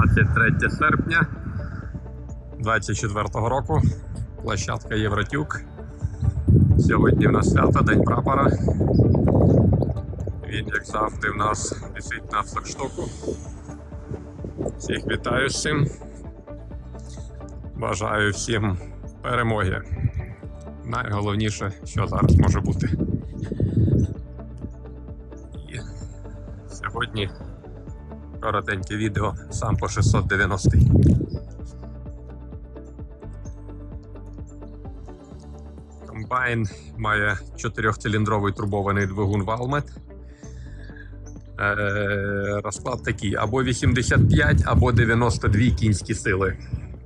23 серпня 24 року. Площадка Євротюк. Сьогодні в нас свято, День прапора. Він, як завжди, в нас висить на флагштоку. Всіх вітаю з цим. Бажаю всім перемоги. Найголовніше, що зараз може бути. І сьогодні коротеньке відео сам по 690. Комбайн має 4-циліндровий турбований двигун Valmet. Е, розклад такий: або 85, або 92 кінські сили.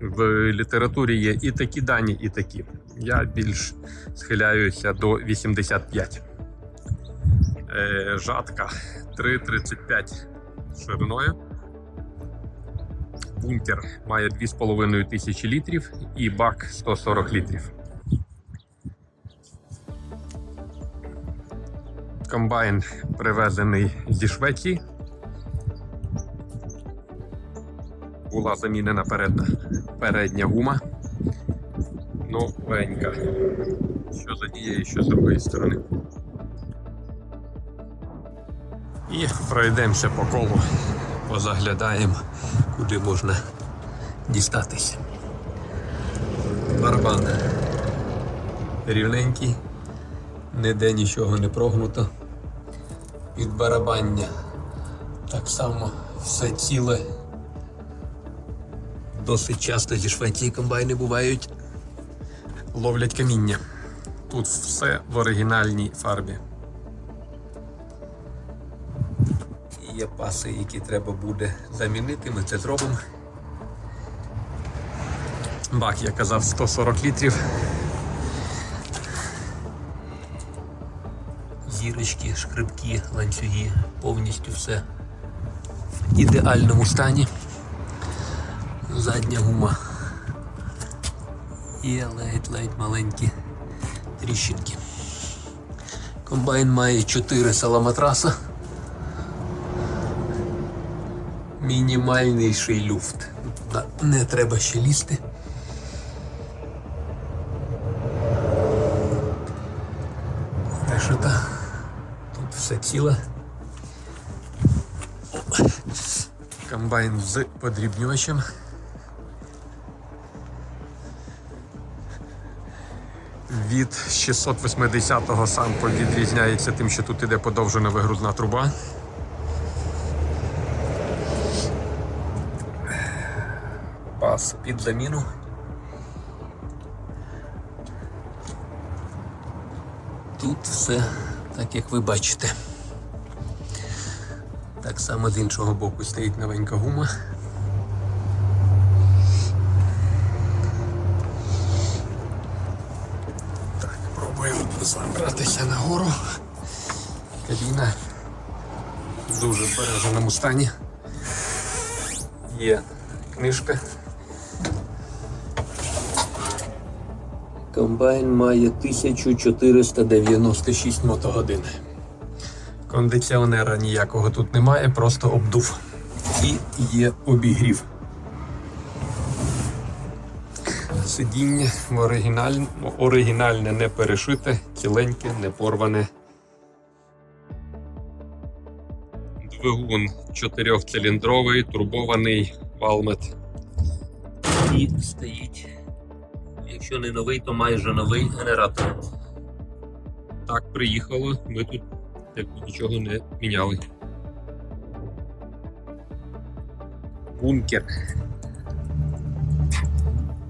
В літературі є і такі дані, і такі. Я більш схиляюся до 85. Е, жатка 3,35 шириною. Бункер має 2,5 тисячі літрів і бак 140 літрів. Комбайн привезений зі Швеції. Була замінена передня, передня гума. Новенька. Що з однієї, що з другої сторони. І пройдемося по колу, позаглядаємо, куди можна дістатися. Барабан рівненький, ніде нічого не прогнуто. Від барабання так само все ціле. Досить часто зі Швеції комбайни бувають, ловлять каміння. Тут все в оригінальній фарбі. Є паси, які треба буде замінити, ми це зробимо. Бак, я казав, 140 літрів. Зірочки, шкребки, ланцюги, повністю все в ідеальному стані. Задня гума. Є ледь-ледь маленькі тріщинки. Комбайн має 4 саламатраса. Мінімальніший люфт. Не треба ще лізти. Так, тут все ціле. Комбайн з подрібнювачем. Від 680-го сампо відрізняється тим, що тут іде подовжена вигрузна труба. Пас під заміну. Тут все так, як ви бачите. Так само з іншого боку стоїть новенька гума. Так, пробуємо забратися нагору. Кабіна в дуже збереженому стані. Є книжка. Комбайн має 1496 мотогодин. Кондиціонера ніякого тут немає, просто обдув. І є обігрів. Сидіння в оригіналь... оригінальне не перешите, ціленьке, не порване. Двигун чотирьохциліндровий, турбований валмет. І стоїть Якщо не новий, то майже новий генератор. Так, приїхало, ми тут нічого не міняли. Бункер.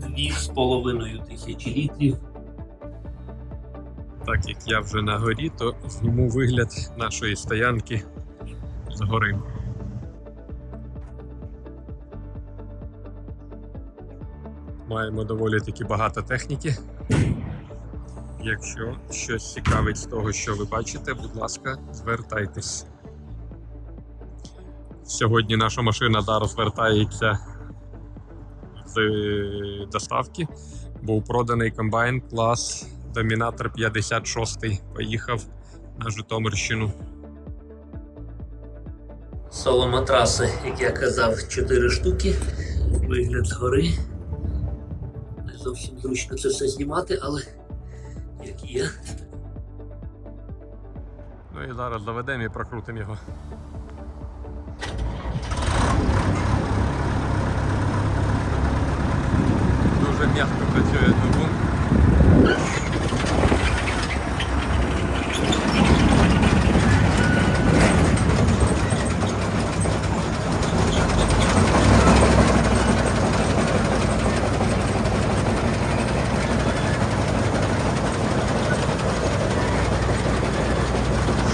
Дві з половиною тисячі літрів. Так як я вже на горі, то зніму вигляд нашої стоянки згори. Маємо доволі таки багато техніки. Якщо щось цікавить з того, що ви бачите, будь ласка, звертайтесь. Сьогодні наша машина зараз вертається з доставки. Був проданий комбайн клас Домінатор 56. Поїхав на Житомирщину. Соломатраси, як я казав, 4 штуки. Вигляд згори. Зовсім зручно це все знімати, але як є. Ну і зараз доведемо і прокрутимо його. Дуже м'яко працює двигун.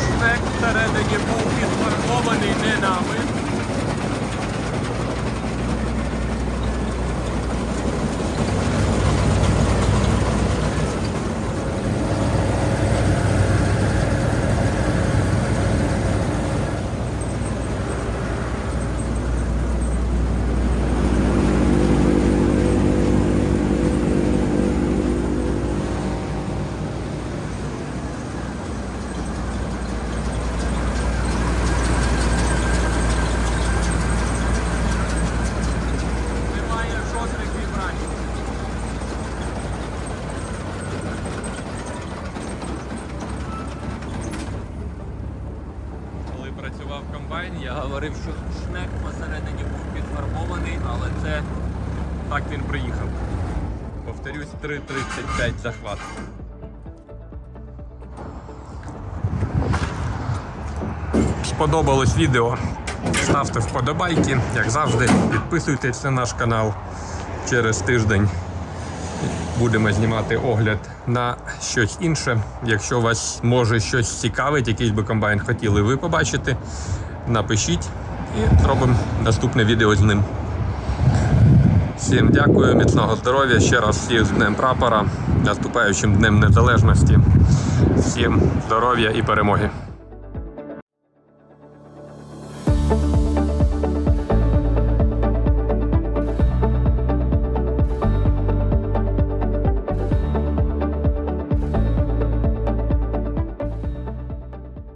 Шнек всередині був підфарбований не нами. Немає жодних вібрацій. Коли працював комбайн, я говорив, що шнек посередині був підфарбований, але це так він приїхав. Повторюсь, 3.35 захват. Сподобалось відео. Ставте вподобайки, як завжди, підписуйтесь на наш канал. Через тиждень будемо знімати огляд на щось інше. Якщо вас може щось цікавить, якийсь би комбайн хотіли ви побачити, напишіть і зробимо наступне відео з ним. Всім дякую, міцного здоров'я. Ще раз всіх з Днем Прапора, наступаючим Днем Незалежності. Всім здоров'я і перемоги!